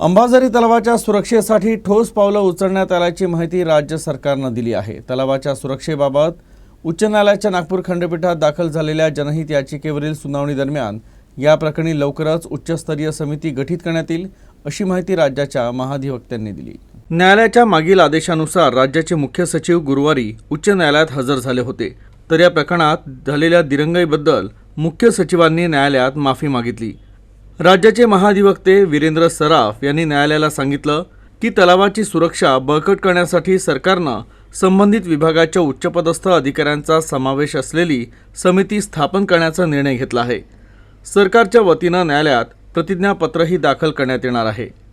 अंबाझरी तलावाच्या सुरक्षेसाठी ठोस पावलं उचलण्यात आल्याची माहिती राज्य सरकारनं दिली आहे. तलावाच्या सुरक्षेबाबत उच्च न्यायालयाच्या नागपूर खंडपीठात दाखल झालेल्या जनहित याचिकेवरील सुनावणी दरम्यान या प्रकरणी लवकरच उच्चस्तरीय समिती गठीत करण्यात येईल अशी माहिती राज्याच्या महाधिवक्त्यांनी दिली. न्यायालयाच्या मागील आदेशानुसार राज्याचे मुख्य सचिव गुरुवारी उच्च न्यायालयात हजर झाले होते. तर या प्रकरणात झालेल्या दिरंगाईबद्दल मुख्य सचिवांनी न्यायालयात माफी मागितली. राज्याचे महाधिवक्ते वीरेंद्र सराफ यांनी न्यायालयाला सांगितलं की तलावाची सुरक्षा बळकट करण्यासाठी सरकारनं संबंधित विभागाच्या उच्चपदस्थ अधिकाऱ्यांचा समावेश असलेली समिती स्थापन करण्याचा निर्णय घेतला आहे. सरकारच्या वतीनं न्यायालयात प्रतिज्ञापत्रही दाखल करण्यात येणार आहे.